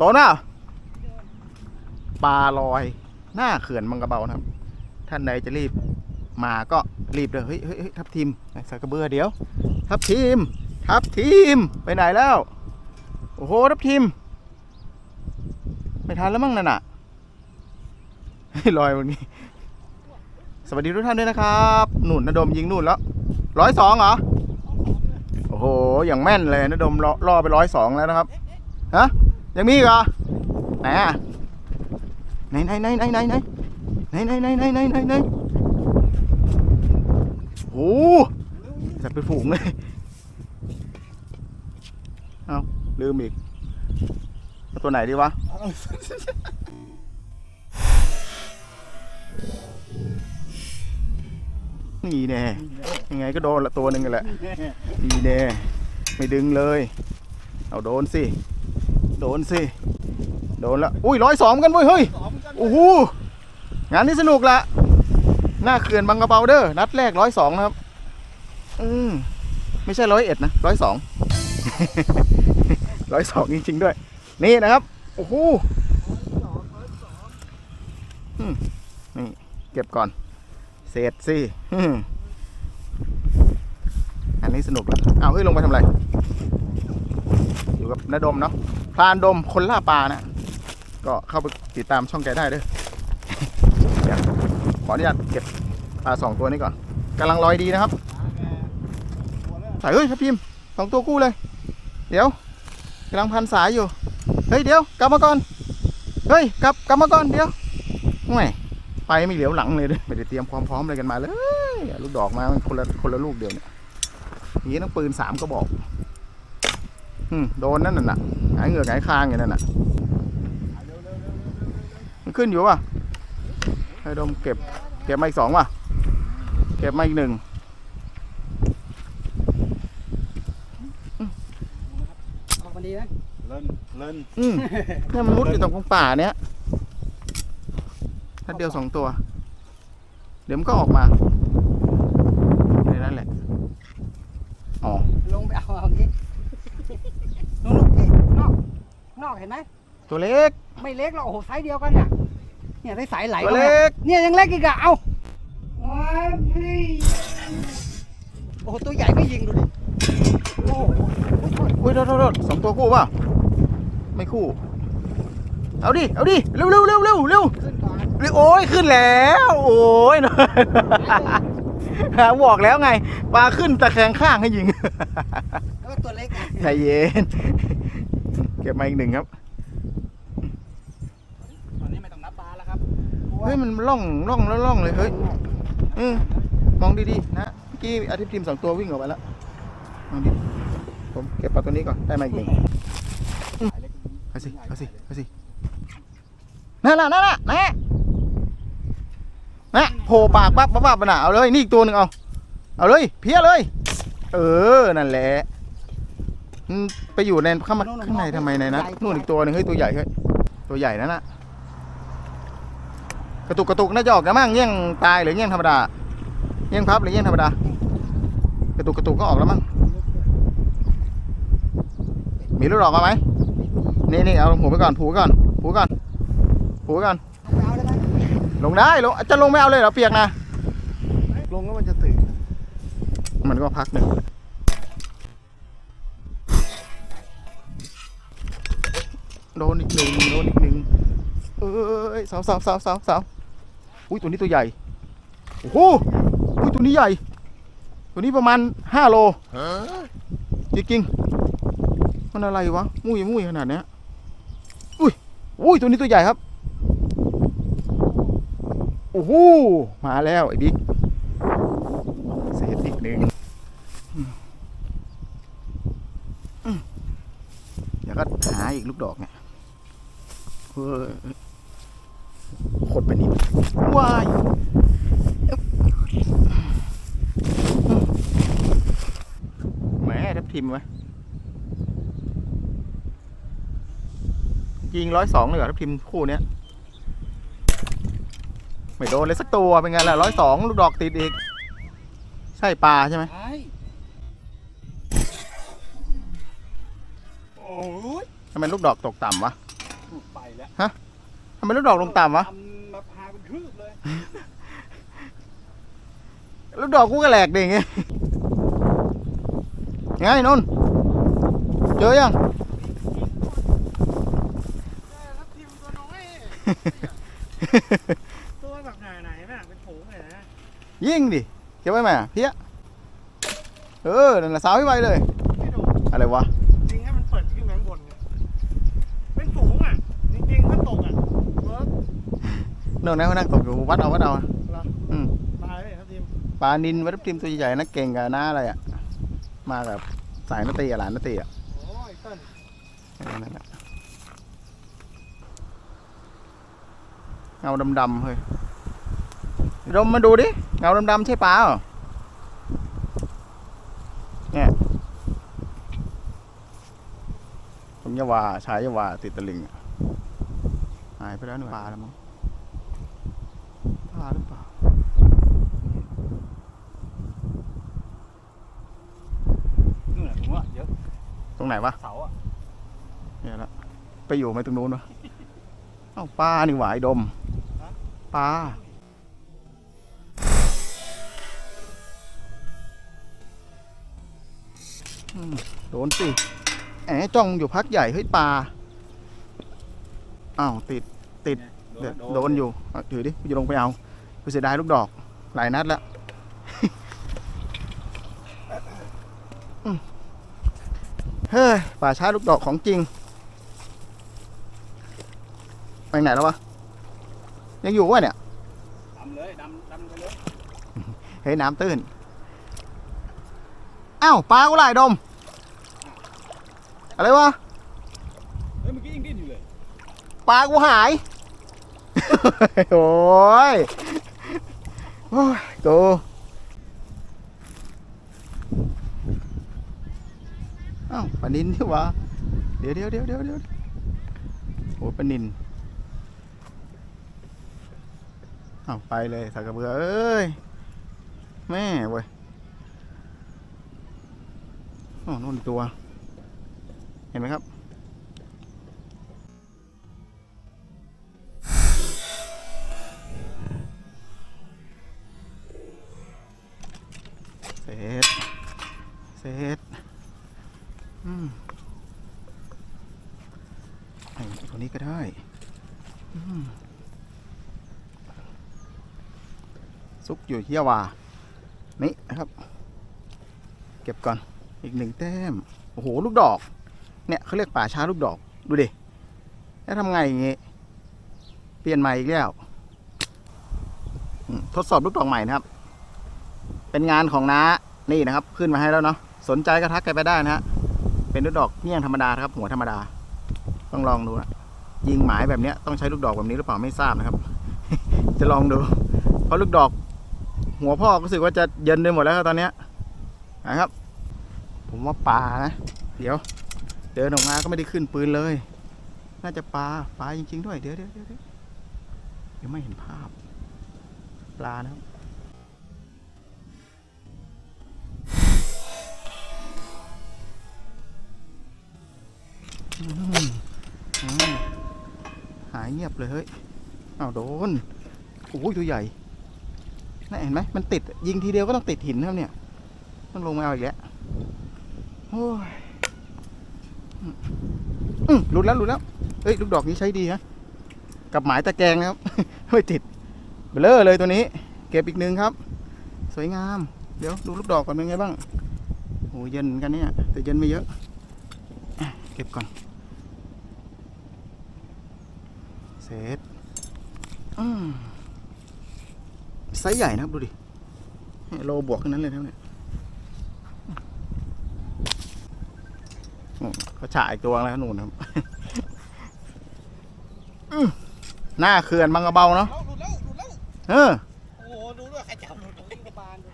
โดนเปล่าปลาลอย หน้าเขื่อนมังกระเบานะครับ ท่านใดจะรีบมาก็รีบเลยเฮ้ยเฮ้ยทับทีมใส่กระเบือเดี๋ยว ทับทีม ทับทีม ไปไหนแล้ว โอ้โห ทับทีม ไม่ทันแล้วมั้งนั่นน่ะลอยวันนี้ สวัสดีทุกท่านด้วยนะครับหนุนนดมยิงนู่นแล้วร้อยสองเหรอ โอ้โห อย่างแม่นเลยนดมล่อล่อไปร้อยสองแล้วนะครับ ฮะ ยังมีอีกเหรอไหนอะไหนไหนไหนไหนไหนไหนไหนไหนไหนไหนไหนไหนไหนโอ้โหจัดไปนฝูงเลยเอาลืมอีกตัวไหนดีวะนี่แน่ยังไงก็โดนละตัวหนึ่งกันแหละนี่แน่ไม่ดึงเลย เอาโดนสิ โดนสิ โดนละอุ้ยร้อยสองกันเว้ยเฮ้ยโอ้โหงานนี้สนุกละหน้าเขื่อนบางกระเบาเด้อนัดแรกร้อยสองนะครับ อืมไม่ใช่ร้อยเอ็ดนะร้อยสองร้อยสองจริงๆด้วย นี่นะครับ โอ้โหนี่เก็บก่อน เศษสิอันนี้สนุกละเอาวเฮ้ยลงไปทำอะไร อยู่กับนดมเนาะพรานดมคนล่าปลานะ ก็เข้าไปติดตามช่องแกได้เด้อเดี๋ยขออนุญาตเก็บปลาสองตัวนี้ก่อนกำลังลอยดีนะครับใส่เฮ้ยทับพิมสองตัวกู้เลย เดี๋ยวกำลังพันสายอยู่ เฮ้ยเดี๋ยวกลับมาก่อน เฮ้ยกลับกลับมาก่อนเดี๋ยวไม่ไปไม่เหลียวหลังเลยเด้อไม่ได้เตรียมความพร้อมอะไรกันมาเลย ลูกดอกมามันคนละคนละลูกเดียวเนี่ยอย่างนี้ต้องปืนสามก็บอก โดนนั่นน่ะหายเหงือกหายคางอย่างนั้นน่ะมันขึ้นอยู่ป่ะไอ้ดมเก็บ เก็บมาอีกสองป่ะ เก็บมาอีกหนึ่งออกมาดีนะเล่นเล่นอืมเนี่ยมันมุดอยู่ตรงป่าเนี้ยถ้าเดียวสองตัว เดี๋ยวมันก็ออกมาในนั้นแหละ อ๋อ ลงไปเอาเอางี้นู่นๆที่นอกนอกเห็นไหม ตัวเล็ก ไม่เล็กหรอกโอ้โหไซส์เดียวกันเนี่ยเนี่ยได้สายไหลตัวมาเล็ก เนี่ยยังเล็กอีกอะเอาวันพี่โอ้โหตัวใหญ่ไม่ยิงดูดิโอ้โหอุ้ยโทษโทษโทษสองตัวคู่ป่ะไม่คู่ เอาดิเอาดิเร็วเร็วเร็วเร็วเร็วขึ้นก่อนเร็วโอ้ยขึ้นแล้ว โอ้ยหาบอกแล้วไงปลาขึ้นตะแคงข้างให้ยิงแล้วก็ตัวเล็กอะใจเย็นเก็บมาอีกหนึ่งครับ ตอนนี้ไม่ต้องนับปลาแล้วครับ เฮ้ยมันล่องล่องแล้วล่องเลยเฮ้ยอืมมองดีๆนะเมื่อกี้อาทิตย์ทีมสองตัววิ่งออกไปแล้วมองดีผมเก็บปลาตัวนี้ก่อนได้มาอีกหนึ่งเอาสิเอาสิเอาสินั่นน่ะนั่นน่ะน่นะโผล่ปากปั๊บปั๊บปั๊บน่ะเอาเลยนี่อีกตัวหนึ่งเอาเอาเลยเพี้ยเลย เออนั่นแหละไปอยู่ในข้างมาข้างในทำไมในนั้นนู่นอีกตัวหนึ่งเฮ้ยตัวใหญ่เฮ้ยตัวใหญ่นั่นน่ะ กระตุกกระตุกน่าจะออกกันมั่งเงี้ยงตายหรือเงี้ยงธรรมดาเงี้ยงพับหรือเงี้ยงธรรมดากระตุกกระตุกก็ออกแล้วมั้งมีลูกดอกเอาไหมนี่นี่เอาผูกไปก่อนผูกไปก่อนผูกไว้ก่อนผูกไว้ก่อนเอาได้ไหมลงได้ลงจะลงไม่เอาเลยเหรอเปียกนะลงแล้วมันจะตื่นมันก็พักหนึ่งโดนอีกหนึ่งโดนอีกหนึ่งเอ้ยสาวสาวสาวสาวสาว อุ้ยตัวนี้ตัวใหญ่โอ้โหอุ้ยตัวนี้ใหญ่ ตัวนี้ประมาณห้าโลจริงๆมันอะไรวะมุ้ยมุ้ยขนาดเนี้ยอุ้ยอุ้ยตัวนี้ตัวใหญ่ครับโอ้โหมาแล้วไอ้บิ๊กเศษอีกหนึ่งอืมอืมเดี๋ยวก็หาอีกลูกดอกเนี่ยเฮ้ย ขดไปนิดว้ายอึ๊บอืมแหมทับทิมไหมยิงร้อยสองเลยเหรอทับทิมคู่เนี้ยไม่โดนเลยสักตัวเป็นไงล่ะร้อยสองลูกดอกติดอีก ใช่ปลาใช่ไหมไอ้โอ้ยทำไมลูกดอกตกต่ำวะแล้วทำไมลูกดอกลงต่ำวะ ทำมาพาเป็นคืบเลย ลูกดอกกูก็แหลกดิอย่างงี้ไงนนท์เจอยังรับทีมตัวน้อยตัวแบบไหนไหนแม่เป็นโถงเลยนะยิงดิเก็บไว้ไหมอะเพี้ยเออนั่นแหละสาวให้ไวเลย ไม่โดนอะไรวะ จริงให้มันเปิดขึ้นแมงบนไงเป็นฝูงอะจริงๆถ้าตกอะเวิร์กเนื่องนั้นเขานั่งตกอยู่วัดเอาวัดเอา ปลานินวัดทีมตัวใหญ่ๆนะเก่งกับน้าอะไรอะ มากับสายนาตีอะหลานนาตีอะเงาดำๆเฮ้ยดมมาดูดิ เงาดำๆใช่ปลาเหรอเนี่ยผมยาวาชายยาวาติดตะลิงหายไปแล้วหนึ่งปลาแล้วมั้งปลาหรือเปล่า นู่นแหละผมว่าเยอะ ตรงไหนวะเสาอะเนี่ยละไปอยู่ไหมตรงนู้นวะเอ้าปลานี่หวายดมปลาอืมโดนสิแหมจ้องอยู่พักใหญ่เฮ้ยปลาอ้าวติดติดเดี๋ยวโดนอยู่เอาถือดิกูจะลงไปเอากูเสียดายลูกดอก หลายนัดแล้วอืม เฮ้ยป่าช้าลูกดอกของจริง ไปไหนแล้ววะ ยังอยู่วะเนี่ยดำเลยดำดำไปเลยเฮ้ยน้ำตื้นอ้าวปลากูหลายดม อะไรวะ เฮ้ยเมื่อกี้ยังดิ้นอยู่เลยปลากูหาย โอ้ย โอ้ยกู อ้าวปลานินที่วะเดี๋ยวเดี๋ยวเดี๋ยวเดี๋ยวเดี๋ยวโอ้ปลานินอ้าวไปเลยสากกระเบือเอ้ยแม่เว้ยอ๋อนู่นตัว เห็นไหมครับ ซุกอยู่ที่ยาวานี่นะครับ เก็บก่อนอีกหนึ่งแต้มโอ้โหลูกดอก เนี่ยเขาเรียกป่าช้าลูกดอกดูดิแล้วทำไงอย่างงี้เปลี่ยนใหม่อีกแล้วทดสอบลูกดอกใหม่นะครับ เป็นงานของน้านี่นะครับ ขึ้นมาให้แล้วเนาะสนใจก็ทักกันไปได้นะฮะเป็นลูกดอกเงี้ยงธรรมดาครับ หัวธรรมดา ต้องลองดูนะยิงหมายแบบเนี้ยต้องใช้ลูกดอกแบบนี้หรือเปล่าไม่ทราบนะครับ จะลองดู เพราะลูกดอก หัวพ่อรู้สึกว่าจะเย็นไปหมดแล้วครับตอนเนี้ยนะครับ ผมว่าปลานะ เดี๋ยว เดินออกมาก็ไม่ได้ขึ้นปืนเลย น่าจะปลาปลาจริง ๆ ด้วยเดี๋ยวเดี๋ยวเดี๋ยวเดี๋ยวเดี๋ยวไม่เห็นภาพ ปลานะครับหายเงียบเลยเฮ้ยอ้าวโดน โอ้ยตัวใหญ่ น่เห็นไหมมันติดยิงทีเดียวก็ต้องติดหินครับเนี่ย ต้องลงมาเอาอีกแล้วโอ้ยอืมหลุดแล้วหลุดแล้วเอ้ยลูกดอกนี้ใช้ดีนะกับหมายตะแกงนะครับไม่ติดเบลอเลยตัวนี้ เก็บอีกหนึ่งครับ สวยงาม เดี๋ยวดูลูกดอกก่อนเป็นไงบ้างโอ้เย็นกันเนี่ยแต่เย็นไม่เยอะอะเก็บก่อนเสร็จอืม ไซส์ใหญ่นะครับดูดิโลบวกทั้งนั้นเลยนะครับเนี่ยอืมเขาฉายอีกตัวแล้วนู่นครับอืมหน้าเขื่อนบางกระเบาเนาะเอาหลุดแล้วหลุดแล้วเออโอ้โหดูด้วยใครจับหลุดวิ่งกระบาลดู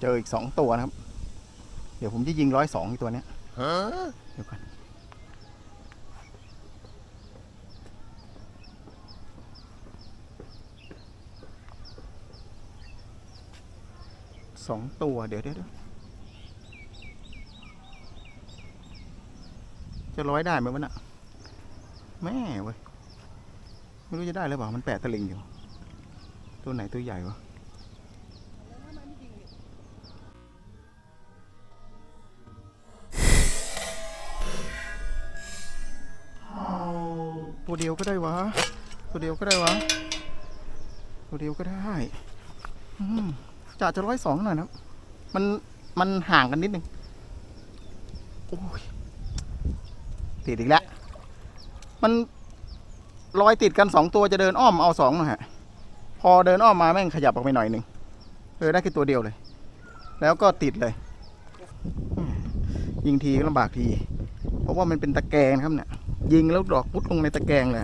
เจออีกสองตัวนะครับ เดี๋ยวผมจะยิงร้อยสองอีกตัวเนี้ยเดี๋ยวก่อน สองตัวเดี๋ยวเดี๋ยวจะร้อยได้ไหมวะน่ะแม่เว้ยไม่รู้จะได้หรือเปล่ามันแปะตะลิงอยู่ ตัวไหนตัวใหญ่วะตัวเดียวก็ได้วะ ตัวเดียวก็ได้วะ ตัวเดียวก็ได้ อืม จะจะร้อยสองหน่อยนะมันมันห่างกันนิดนึงโอ้ยติดอีกแล้ว มันรอยติดกันสองตัวจะเดินอ้อมเอาสองนะฮะ พอเดินอ้อมมาแม่งขยับออกไปหน่อยหนึ่งเออได้แค่ตัวเดียวเลย แล้วก็ติดเลย ยิงทีก็ลำบากที เพราะว่ามันเป็นตะแกรงครับเนี่ย ยิงแล้วดอกพุดลงในตะแกรงเลย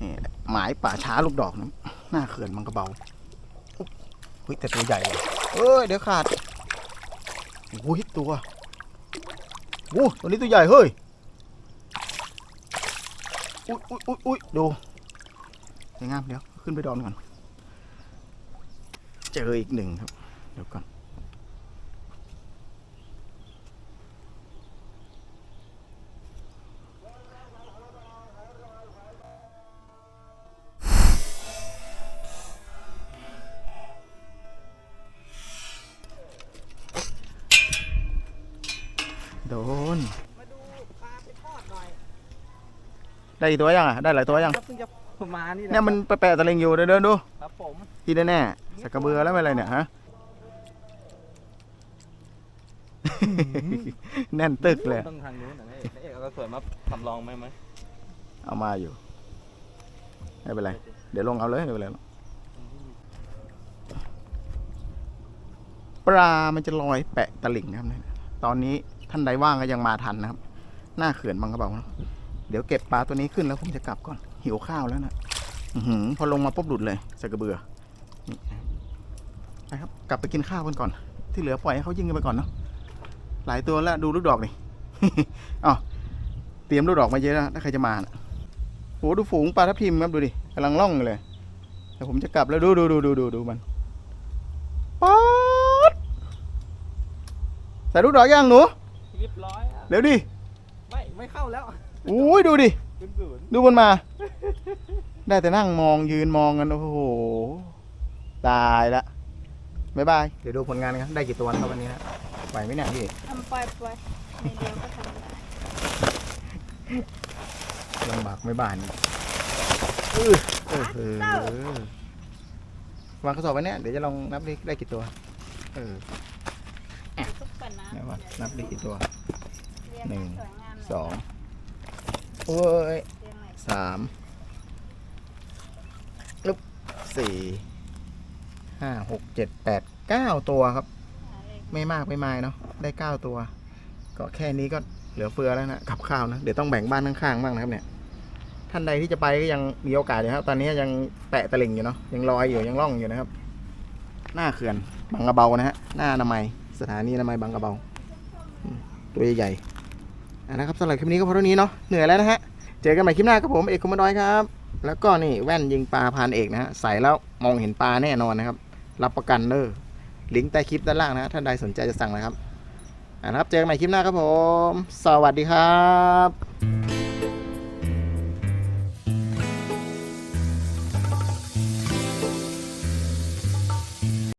นี่หมายป่าช้าลูกดอกนะหน้าเขื่อนมันกระเบา ฮ้ยแต่ตัวใหญ่เลยเอ้ยเดี๋ยวขาดโอ้ยตัวโอ้ตัวนี้ตัวใหญ่เฮ้ยอุ้ยอุ้ยอุ้ยอุ้ยดูสวยงามเดี๋ยวขึ้นไปดอนก่อนเจออีกหนึ่งครับเดี๋ยวก่อน ได้อีกตัวยังอะได้หลายตัวยังครับเพิ่งจะมานี่แหละเนี่ยมันไปแปะตะลิงอยู่เดินเดินดูครับผมที่แน่ๆสักกระเบือแล้วไม่อะไรเนี่ยฮะแน่นตึกเลยต้องทางนู้นนะเอกเอกเอากระสวยมาทำลองไหมไหมเอามาอยู่ไม่เป็นไรเดี๋ยวลงเอาเลยไม่เป็นไรหรอกปลา มันจะลอยแปะตะลิ่งนะครับเนี่ยตอนนี้ท่านใดว่างก็ยังมาทันนะครับ หน้าเขื่อนบางกระเบานะ เดี๋ยวเก็บปลาตัวนี้ขึ้นแล้วผมจะกลับก่อน หิวข้าวแล้วนะอื้อหือพอลงมาปุ๊บหลุดเลยสกกระเบือนี่นะครับ กลับไปกินข้าวกันก่อน ที่เหลือปล่อยให้เขายิงกันไปก่อนเนาะหลายตัวแล้วดูลูกดอกดิอ๋อเตรียมลูกดอกมาเยอะแล้วถ้าใครจะมานะโหดูฝูงปลาทับทิมครับดูดิกำลังล่องอยู่เลยแต่ผมจะกลับแล้วดูดูดูดูดูดูมันป๊อดใส่ลูกดอกย่างหนูเรียบร้อยอะเร็วดิไม่ไม่เข้าแล้ว อุ้ยดูดิเป็นศูนย์ดูมันมา ได้แต่นั่งมองยืนมองกัน โอ้โห ตายละบ๊ายบาย เดี๋ยวดูผลงานกันได้กี่ตัวนะครับวันนี้นะไหวไหมเนี่ยพี่ทำปล่อยปล่อยในเดียวก็ทำได้ลำบากไม่บานอีกเออเออเออวางกระสอบไว้เนี่ยเดี๋ยวจะลองนับดิได้กี่ตัว เออทุกปันนะไหนวะนับดิกี่ตัวเรียงหนึ่งสวยงามเลยสอง โอ้ยเรียงไหนสามลุบสี่ห้าหกเจ็ดแปดเก้าตัวครับหาเลขไม่มากไม่มายเนาะได้เก้าตัว ก็แค่นี้ก็เหลือเฟือแล้วนะกับข้าวนะ เดี๋ยวต้องแบ่งบ้านข้างๆบ้างนะครับเนี่ยท่านใดที่จะไปก็ยังมีโอกาสอยู่ครับ ตอนนี้ยังแตะตะลิ่งอยู่เนาะยังลอยอยู่ยังล่องอยู่นะครับ หน้าเขื่อนบางกระเบานะฮะหน้าอนามัยสถานีอนามัยบางกระเบาอืมตัวใหญ่ๆอะ นะครับสำหรับคลิปนี้ก็พอเท่านี้เนาะเหนื่อยแล้วนะฮะเจอกันใหม่คลิปหน้าครับผมเอกคอมมานดอยครับ แล้วก็นี่แว่นยิงปลาพานเอกนะฮะใส่แล้วมองเห็นปลาแน่นอนนะครับ รับประกันเด้อลิงก์ใต้คลิปด้านล่างนะฮะท่านใดสนใจจะสั่งนะครับอะนะครับ เจอกันใหม่คลิปหน้าครับผม สวัสดีครับ